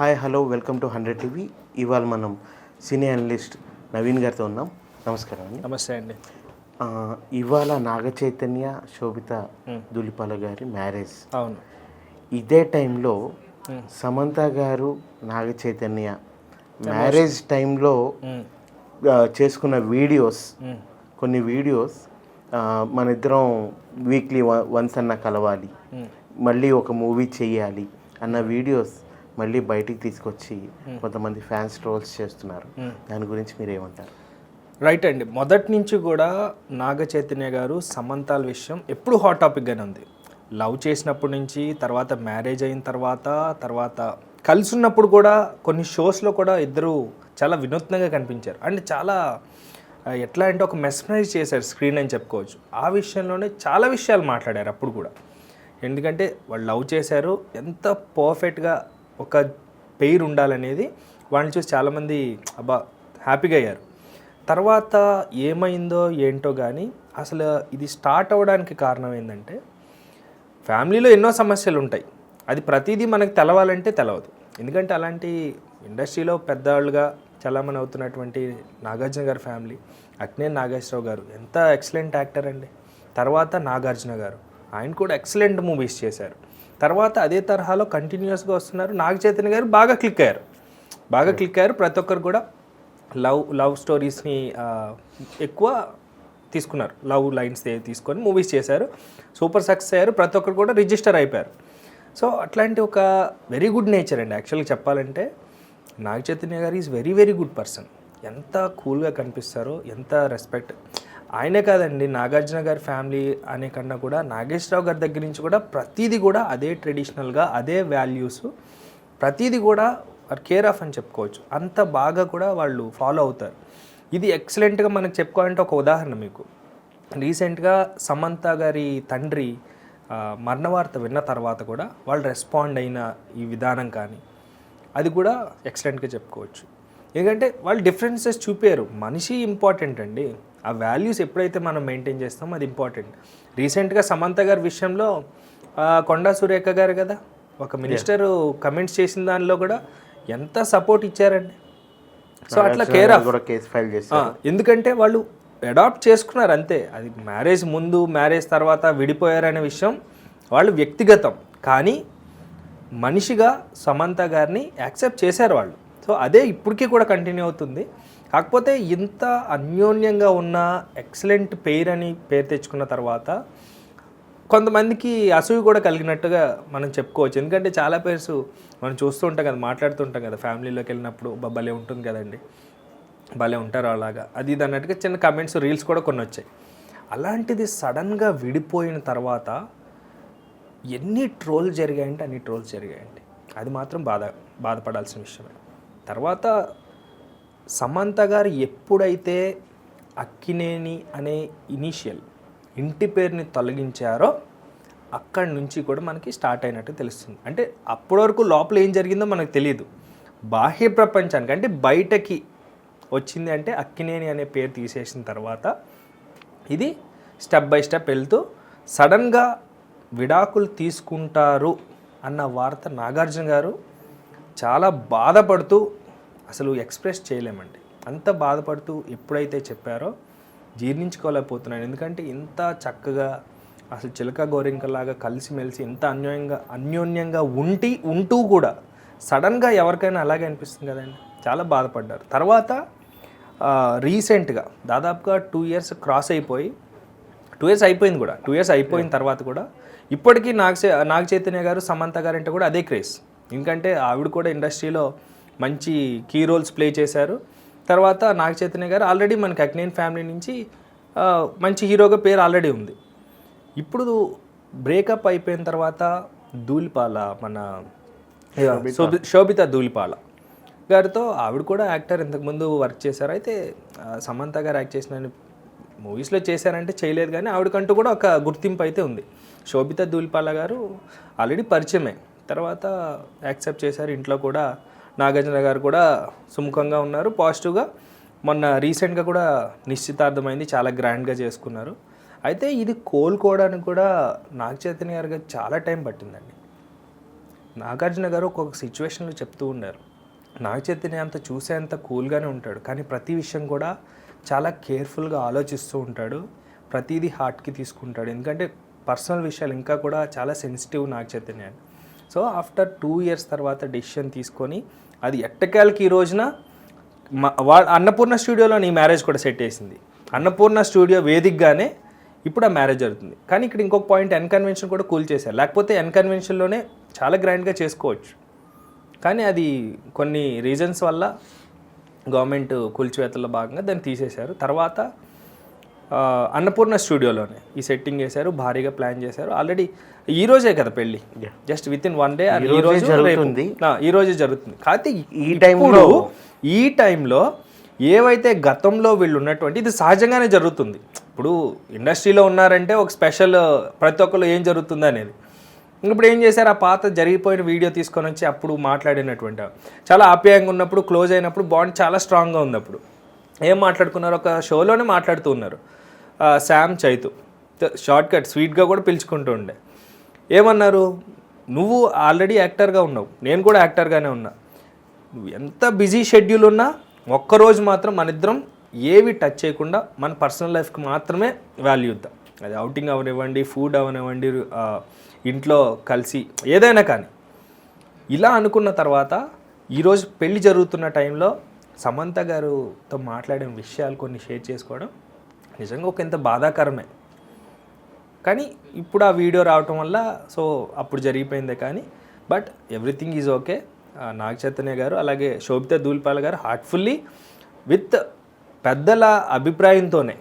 Hi hello welcome to hundred TV. ఇవాళ మనం సినీ analyst Naveen గారితో ఉన్నాం. నమస్కారం అండి. నమస్తే అండి. ఇవాళ నాగ చైతన్య శోభిత దులిపాల గారి మ్యారేజ్. అవును. ఇదే టైంలో సమంత గారు నాగ చైతన్య మ్యారేజ్ టైంలో చేసుకున్న వీడియోస్. కొన్ని వీడియోస్ మన ఇద్దరం వీక్లీ వన్స్ అన్న కలవాలి. మళ్ళీ ఒక మూవీ చేయాలి అన్న వీడియోస్ మళ్ళీ బయటికి తీసుకొచ్చి కొంతమంది ఫ్యాన్స్ ట్రోల్స్ చేస్తున్నారు. దాని గురించి మీరు ఏమంటారు రైట్ అండి. మొదటి నుంచి కూడా నాగ చైతన్య గారు సమంతాల విషయం ఎప్పుడు హాట్ టాపిక్గానే ఉంది. లవ్ చేసినప్పటి నుంచి తర్వాత మ్యారేజ్ అయిన తర్వాత తర్వాత కలిసి ఉన్నప్పుడు కూడా కొన్ని షోస్లో కూడా ఇద్దరు చాలా వినూత్నంగా కనిపించారు. అంటే చాలా ఎట్లా అంటే ఒక మెస్మరైజ్ చేశారు స్క్రీన్ అని చెప్పుకోవచ్చు. ఆ విషయంలోనే చాలా విషయాలు మాట్లాడారు అప్పుడు కూడా. ఎందుకంటే వాళ్ళు లవ్ చేశారు ఎంత పర్ఫెక్ట్గా ఒక పెయిర్ ఉండాలనేది వాళ్ళని చూసి చాలామంది అబ్బా హ్యాపీగా అయ్యారు. తర్వాత ఏమైందో ఏంటో కానీ అసలు ఇది స్టార్ట్ అవ్వడానికి కారణం ఏంటంటే ఫ్యామిలీలో ఎన్నో సమస్యలు ఉంటాయి. అది ప్రతిదీ మనకు తెలవాలంటే తెలవదు. ఎందుకంటే అలాంటి ఇండస్ట్రీలో పెద్దవాళ్ళుగా చలామణి అవుతున్నటువంటి నాగార్జున గారి ఫ్యామిలీ అక్నే నాగేశ్వరరావు గారు ఎంత ఎక్సలెంట్ యాక్టర్ అండి. తర్వాత నాగార్జున గారు ఆయన కూడా ఎక్సలెంట్ మూవీస్ చేశారు. తర్వాత అదే తరహాలో కంటిన్యూస్గా వస్తున్నారు. నాగ చైతన్య గారు బాగా క్లిక్ అయ్యారు. బాగా క్లిక్ అయ్యారు. ప్రతి ఒక్కరు కూడా లవ్ లవ్ స్టోరీస్ని ఎక్కువ తీసుకున్నారు. లవ్ లైన్స్ తీసుకొని మూవీస్ చేశారు. సూపర్ సక్సెస్ అయ్యారు. ప్రతి ఒక్కరు కూడా రిజిస్టర్ అయిపోయారు. సో అట్లాంటి ఒక వెరీ గుడ్ నేచర్ అండి. యాక్చువల్గా చెప్పాలంటే నాగ చైతన్య గారు is very very good person ఎంత కూల్గా కనిపిస్తారో ఎంత రెస్పెక్ట్ ఆయనే కాదండి నాగార్జున గారి ఫ్యామిలీ అనే కన్నా కూడా నాగేశ్వరరావు గారి దగ్గర నుంచి కూడా ప్రతిదీ కూడా అదే ట్రెడిషనల్గా అదే వాల్యూస్. ప్రతిదీ కూడా కేర్ ఆఫ్ అని చెప్పుకోవచ్చు. అంత బాగా కూడా వాళ్ళు ఫాలో అవుతారు. ఇది ఎక్సలెంట్గా మనకు చెప్పుకోవాలంటే ఒక ఉదాహరణ మీకు. రీసెంట్గా సమంత గారి తండ్రి మరణవార్త విన్న తర్వాత కూడా వాళ్ళు రెస్పాండ్ అయిన ఈ విధానం కానీ అది కూడా ఎక్సలెంట్గా చెప్పుకోవచ్చు. ఎందుకంటే వాళ్ళు డిఫరెన్సెస్ చూపారు. మనిషి ఇంపార్టెంట్ అండి. ఆ వాల్యూస్ ఎప్పుడైతే మనం మెయింటైన్ చేస్తామో అది ఇంపార్టెంట్ రీసెంట్గా సమంత గారి విషయంలో కొండా సురేఖ గారు కదా ఒక మినిస్టర్ కమెంట్స్ చేసిన దానిలో కూడా ఎంత సపోర్ట్ ఇచ్చారండి. సో అట్లా కేర్ ఆఫ్ కేసు ఫైల్ చేస్తారు ఎందుకంటే వాళ్ళు అడాప్ట్ చేసుకున్నారు అంతే. అది మ్యారేజ్ ముందు మ్యారేజ్ తర్వాత విడిపోయారనే విషయం వాళ్ళు వ్యక్తిగతం. కానీ మనిషిగా సమంత గారిని యాక్సెప్ట్ చేశారు వాళ్ళు. సో అదే ఇప్పటికీ కూడా కంటిన్యూ అవుతుంది. కాకపోతే ఇంత అన్యోన్యంగా ఉన్న ఎక్సలెంట్ పేర్ అని పేరు తెచ్చుకున్న తర్వాత కొంతమందికి అసూయ కూడా కలిగినట్టుగా మనం చెప్పుకోవచ్చు. ఎందుకంటే చాలా పేర్స్ మనం చూస్తూ ఉంటాం కదా మాట్లాడుతుంటాం కదా ఫ్యామిలీలోకి వెళ్ళినప్పుడు భలే ఉంటుంది కదండి భలే ఉంటారు అలాగా అది ఇది అన్నట్టుగా చిన్న కమెంట్స్ రీల్స్ కూడా కొన్ని వచ్చాయి. అలాంటిది సడన్గా విడిపోయిన తర్వాత ఎన్ని ట్రోల్ జరిగాయంటే అన్ని ట్రోల్స్ జరిగాయండి. అది మాత్రం బాధ బాధపడాల్సిన విషయమే. తర్వాత సమంత గారు ఎప్పుడైతే అక్కినేని అనే ఇనీషియల్ ఇంటి పేరుని తొలగించారో అక్కడి నుంచి కూడా మనకి స్టార్ట్ అయినట్టు తెలుస్తుంది. అంటే అప్పటి వరకు లోపల ఏం జరిగిందో మనకు తెలియదు బాహ్య ప్రపంచానికి అంటే బయటకి వచ్చింది అంటే అక్కినేని అనే పేరు తీసేసిన తర్వాత ఇది స్టెప్ బై స్టెప్ వెళ్తూ సడన్గా విడాకులు తీసుకుంటారు అన్న వార్త నాగార్జున గారు చాలా బాధపడుతూ అసలు ఎక్స్ప్రెస్ చేయలేమండి. అంత బాధపడుతూ ఎప్పుడైతే చెప్పారో జీర్ణించుకోలేకపోతున్నాను. ఎందుకంటే ఇంత చక్కగా అసలు చిలక గోరింకలాగా కలిసిమెలిసి ఇంత అన్యోన్యంగా అన్యోన్యంగా ఉంటి ఉంటూ కూడా సడన్గా ఎవరికైనా అలాగే అనిపిస్తుంది కదండి. చాలా బాధపడ్డారు. తర్వాత రీసెంట్గా దాదాపుగా టూ ఇయర్స్ క్రాస్ అయిపోయి టూ ఇయర్స్ అయిపోయింది కూడా. టూ ఇయర్స్ అయిపోయిన తర్వాత కూడా ఇప్పటికీ నాగ నాగ చైతన్య గారు సమంత గారు అంటే కూడా అదే క్రేజ్ ఎందుకంటే ఆవిడ కూడా ఇండస్ట్రీలో మంచి కీ రోల్స్ ప్లే చేశారు. తర్వాత నాగ చైతన్య గారు ఆల్రెడీ మనకి అక్నేన్ ఫ్యామిలీ నుంచి మంచి హీరోగా పేరు ఆల్రెడీ ఉంది. ఇప్పుడు బ్రేకప్ అయిపోయిన తర్వాత ధూళిపాల మన శోభి- శోభిత ధూళిపాల గారితో ఆవిడ కూడా యాక్టర్ ఇంతకుముందు వర్క్ చేశారు. అయితే సమంత గారు యాక్ట్ చేసిన మూవీస్లో చేశారంటే చేయలేదు కానీ ఆవిడకంటూ కూడా ఒక గుర్తింపు అయితే ఉంది. శోభిత ధూళిపాల గారు ఆల్రెడీ పరిచయమే. తర్వాత యాక్సెప్ట్ చేశారు ఇంట్లో కూడా. నాగార్జున గారు కూడా సుముఖంగా ఉన్నారు. పాజిటివ్గా మొన్న రీసెంట్గా కూడా నిశ్చితార్థమైంది. చాలా గ్రాండ్గా చేసుకున్నారు. అయితే ఇది కోలుకోవడానికి కూడా నాగ చైతన్య గారికి చాలా టైం పట్టిందండి. నాగార్జున గారు ఒక్కొక్క సిచ్యువేషన్లో చెప్తూ ఉన్నారు. నాగ చైతన్య అంత చూసే అంత కూల్గానే ఉంటాడు. కానీ ప్రతి విషయం కూడా చాలా కేర్ఫుల్గా ఆలోచిస్తూ ఉంటాడు. ప్రతిదీ హార్ట్కి తీసుకుంటాడు. ఎందుకంటే పర్సనల్ విషయాలు ఇంకా కూడా చాలా sensitive Naga Chaitanya so after two years తర్వాత డెసిషన్ తీసుకొని అది ఎట్టకేలకి ఈ రోజున మా- వా అన్నపూర్ణ స్టూడియోలో నీ మ్యారేజ్ కూడా సెట్ చేసింది. అన్నపూర్ణ స్టూడియో వేదికగానే ఇప్పుడు ఆ మ్యారేజ్ జరుగుతుంది. కానీ ఇక్కడ ఇంకొక పాయింట్ ఎన్ కన్వెన్షన్ కూడా కూల్ చేశారు. లేకపోతే ఎన్ కన్వెన్షన్లోనే చాలా గ్రాండ్గా చేసుకోవచ్చు. కానీ అది కొన్ని రీజన్స్ వల్ల గవర్నమెంట్ కూల్చివేతల్లో భాగంగా దాన్ని తీసేశారు. తర్వాత అన్నపూర్ణ స్టూడియోలోనే ఈ సెట్టింగ్ చేశారు భారీగా ప్లాన్ చేశారు. ఆల్రెడీ ఈ రోజే కదా పెళ్ళి. Just with in one day ఈ రోజే జరుగుతుంది. ఈ రోజే జరుగుతుంది. కాకపోతే ఈ టైంలో ఈ టైంలో ఏవైతే గతంలో వీళ్ళు ఉన్నటువంటి ఇది సహజంగానే జరుగుతుంది. ఇప్పుడు ఇండస్ట్రీలో ఉన్నారంటే ఒక స్పెషల్ ప్రతి ఒక్కరు ఏం జరుగుతుంది అనేది. ఇప్పుడు ఏం చేశారు? ఆ పాత జరిగిపోయిన వీడియో తీసుకొని వచ్చి అప్పుడు మాట్లాడినటువంటి చాలా ఆప్యాయంగా ఉన్నప్పుడు క్లోజ్ అయినప్పుడు బాండ్ చాలా స్ట్రాంగ్గా ఉంది అప్పుడు ఏం మాట్లాడుకున్నారు? ఒక షోలోనే మాట్లాడుతూ ఉన్నారు. శామ్ చైతు. షార్ట్ కట్ స్వీట్గా కూడా పిలుచుకుంటూ ఉండే. ఏమన్నారు? నువ్వు ఆల్రెడీ యాక్టర్గా ఉన్నావు. నేను కూడా యాక్టర్గానే ఉన్నా. నువ్వు ఎంత బిజీ షెడ్యూల్ ఉన్నా ఒక్కరోజు మాత్రం మన ఇద్దరం ఏవి టచ్ చేయకుండా మన పర్సనల్ లైఫ్కి మాత్రమే వాల్యూ ఇద్దాం. అది అవుటింగ్ అవనివ్వండి ఫుడ్ అవనివ్వండి ఇంట్లో కలిసి ఏదైనా కానీ. ఇలా అనుకున్న తర్వాత ఈరోజు పెళ్ళి జరుగుతున్న టైంలో సమంత గారుతో మాట్లాడిన విషయాలు కొన్ని షేర్ చేసుకోవడం నిజంగా ఒక ఎంత బాధాకరమే. కానీ ఇప్పుడు ఆ వీడియో రావటం వల్ల సో అప్పుడు జరిగిపోయిందే కానీ but everything is okay. Naga Chaitanya గారు అలాగే శోభిత దూల్పాల గారు హార్ట్ఫుల్లీ విత్ పెద్దల అభిప్రాయంతోనే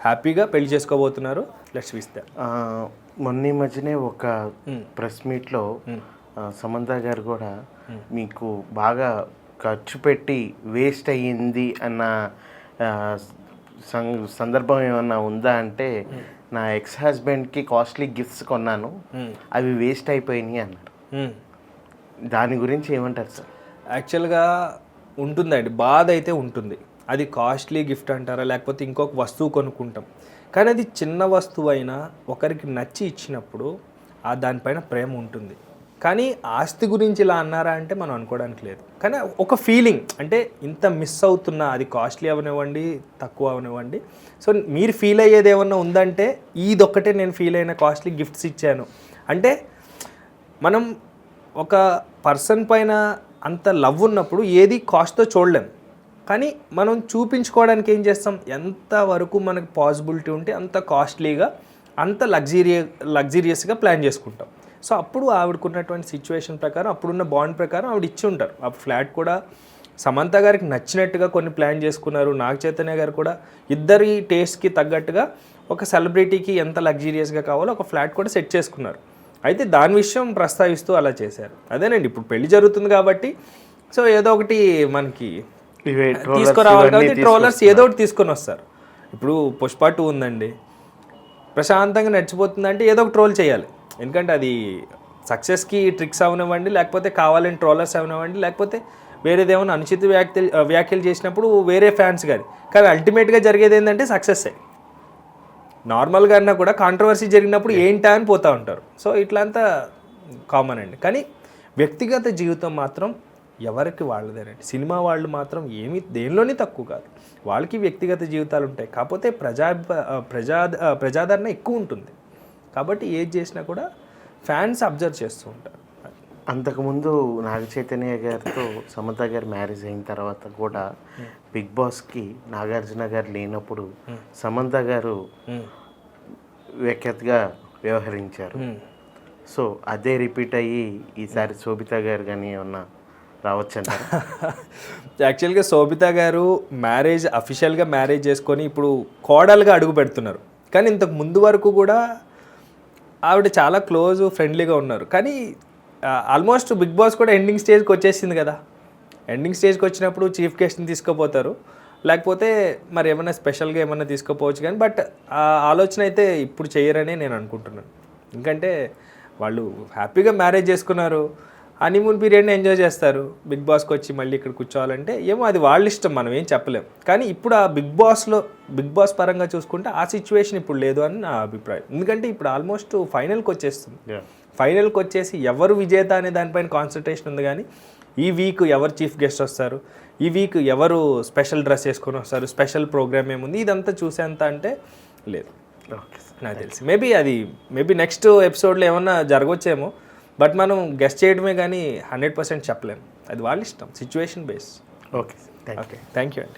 హ్యాపీగా పెళ్ళి చేసుకోబోతున్నారు లెట్స్ విస్తే మొన్న ఈ మధ్యనే ఒక ప్రెస్ మీట్లో సమంత గారు కూడా మీకు బాగా ఖర్చు పెట్టి వేస్ట్ అయ్యింది అన్న సందర్భం ఏమన్నా ఉందా అంటే నా ఎక్స్ హస్బెండ్కి కాస్ట్లీ గిఫ్ట్స్ కొన్నాను అవి వేస్ట్ అయిపోయినాయి అన్నారు. దాని గురించి ఏమంటారు సార్? యాక్చువల్గా ఉంటుందండి. బాధ అయితే ఉంటుంది. అది కాస్ట్లీ గిఫ్ట్ అంటారా లేకపోతే ఇంకొక వస్తువు కొనుక్కుంటాం. కానీ అది చిన్న వస్తువు అయినా ఒకరికి నచ్చి ఇచ్చినప్పుడు ఆ దానిపైన ప్రేమ ఉంటుంది. కానీ ఆస్తి గురించి ఇలా అన్నారా అంటే మనం అనుకోవడానికి లేదు. కానీ ఒక ఫీలింగ్ అంటే ఇంత మిస్ అవుతున్నా అది కాస్ట్లీ అవనివ్వండి తక్కువ అవనివ్వండి. సో మీరు ఫీల్ అయ్యేది ఏమన్నా ఉందంటే ఇదొక్కటే నేను ఫీల్ అయిన కాస్ట్లీ గిఫ్ట్స్ ఇచ్చాను. అంటే మనం ఒక పర్సన్ పైన అంత లవ్ ఉన్నప్పుడు ఏది కాస్ట్తో చూడలేం. కానీ మనం చూపించుకోవడానికి ఏం చేస్తాం? ఎంత వరకు మనకు పాసిబిలిటీ ఉంటే అంత కాస్ట్లీగా అంత లగ్జీరియ లగ్జీరియస్గా ప్లాన్ చేసుకుంటాం. సో అప్పుడు ఆవిడకున్నటువంటి సిచ్యువేషన్ ప్రకారం అప్పుడున్న బాండ్ ప్రకారం ఆవిడ ఇచ్చి ఉంటారు ఆ ఫ్లాట్ కూడా సమంత గారికి నచ్చినట్టుగా కొన్ని ప్లాన్ చేసుకున్నారు. నాగ చైతన్య గారు కూడా ఇద్దరి టేస్ట్కి తగ్గట్టుగా ఒక సెలబ్రిటీకి ఎంత లగ్జీరియస్గా కావాలో ఒక ఫ్లాట్ కూడా సెట్ చేసుకున్నారు. అయితే దాని విషయం ప్రస్తావిస్తూ అలా చేశారు. అదేనండి ఇప్పుడు పెళ్ళి జరుగుతుంది కాబట్టి సో ఏదో ఒకటి మనకి తీసుకురావాలి కాబట్టి ట్రోలర్స్ ఏదో ఒకటి తీసుకొని వస్తారు. ఇప్పుడు పుష్ప టూ ఉందండి. ప్రశాంతంగా నడిచిపోతుందంటే ఏదో ఒక ట్రోల్ చేయాలి. ఎందుకంటే అది సక్సెస్కి ట్రిక్స్ అవనివ్వండి లేకపోతే కావాలని ట్రోలర్స్ అవనివ్వండి లేకపోతే వేరేది ఏమైనా అనుచిత వ్యాఖ్యలు వ్యాఖ్యలు చేసినప్పుడు వేరే ఫ్యాన్స్ కానీ కానీ అల్టిమేట్గా జరిగేది ఏంటంటే సక్సెస్సే నార్మల్గా అన్నా కూడా కాంట్రవర్సీ జరిగినప్పుడు ఏంటా అని పోతూ ఉంటారు. సో ఇట్లా అంతా కామన్ అండి. కానీ వ్యక్తిగత జీవితం మాత్రం ఎవరికి వాళ్ళదేనండి. సినిమా వాళ్ళు మాత్రం ఏమీ దేనిలోని తక్కువ కాదు. వాళ్ళకి వ్యక్తిగత జీవితాలు ఉంటాయి కాకపోతే ప్రజా ప్రజా ప్రజాదరణ ఎక్కువ ఉంటుంది. కాబట్టి ఏది చేసినా కూడా ఫ్యాన్స్ అబ్జర్వ్ చేస్తూ ఉంటారు. అంతకుముందు నాగ చైతన్య గారితో సమంత గారు మ్యారేజ్ అయిన తర్వాత కూడా బిగ్ బాస్కి నాగార్జున గారు లేనప్పుడు సమంత గారు వ్యాఖ్యతగా వ్యవహరించారు. సో అదే రిపీట్ అయ్యి ఈసారి శోభిత గారు కానీ ఏమన్నా రావచ్చంటారా యాక్చువల్గా శోభిత గారు మ్యారేజ్ అఫీషియల్గా మ్యారేజ్ చేసుకొని ఇప్పుడు కోడలుగా అడుగు పెడుతున్నారు. కానీ ఇంతకు ముందు వరకు కూడా ఆవిడ చాలా క్లోజ్ ఫ్రెండ్లీగా ఉన్నారు. కానీ ఆల్మోస్ట్ బిగ్ బాస్ కూడా ఎండింగ్ స్టేజ్కి వచ్చేసింది కదా. ఎండింగ్ స్టేజ్కి వచ్చినప్పుడు చీఫ్ గెస్ట్ని తీసుకుపోతారు. లేకపోతే మరి ఏమైనా స్పెషల్గా ఏమైనా తీసుకుపోవచ్చు కానీ బట్ ఆ ఆలోచన అయితే ఇప్పుడు చేయరని నేను అనుకుంటున్నాను. ఎందుకంటే వాళ్ళు హ్యాపీగా మ్యారేజ్ చేసుకున్నారు. హనీమూన్ పీరియడ్ని ఎంజాయ్ చేస్తారు. బిగ్ బాస్కి వచ్చి మళ్ళీ ఇక్కడ కూర్చోవాలంటే ఏమో అది వాళ్ళ ఇష్టం మనం ఏం చెప్పలేం. కానీ ఇప్పుడు ఆ బిగ్ బాస్లో బిగ్ బాస్ పరంగా చూసుకుంటే ఆ సిచ్యువేషన్ ఇప్పుడు లేదు అని నా అభిప్రాయం. ఎందుకంటే ఇప్పుడు ఆల్మోస్ట్ ఫైనల్కి వచ్చేస్తుంది. ఫైనల్కి వచ్చేసి ఎవరు విజేత అనే దానిపైన కాన్సన్ట్రేషన్ ఉంది కానీ ఈ వీక్ ఎవరు చీఫ్ గెస్ట్ వస్తారు? ఈ వీక్ ఎవరు స్పెషల్ డ్రెస్ వేసుకొని వస్తారు? స్పెషల్ ప్రోగ్రామ్ ఏముంది? ఇదంతా చూసేంత అంటే లేదు. నాకు తెలిసి. మేబీ అది మేబీ నెక్స్ట్ ఎపిసోడ్లో ఏమన్నా జరగవచ్చేమో బట్ మనం గెస్ట్ చేయడమే కానీ హండ్రెడ్ పర్సెంట్ చెప్పలేము అది వాళ్ళ ఇష్టం situation base okay okay thank you అండి.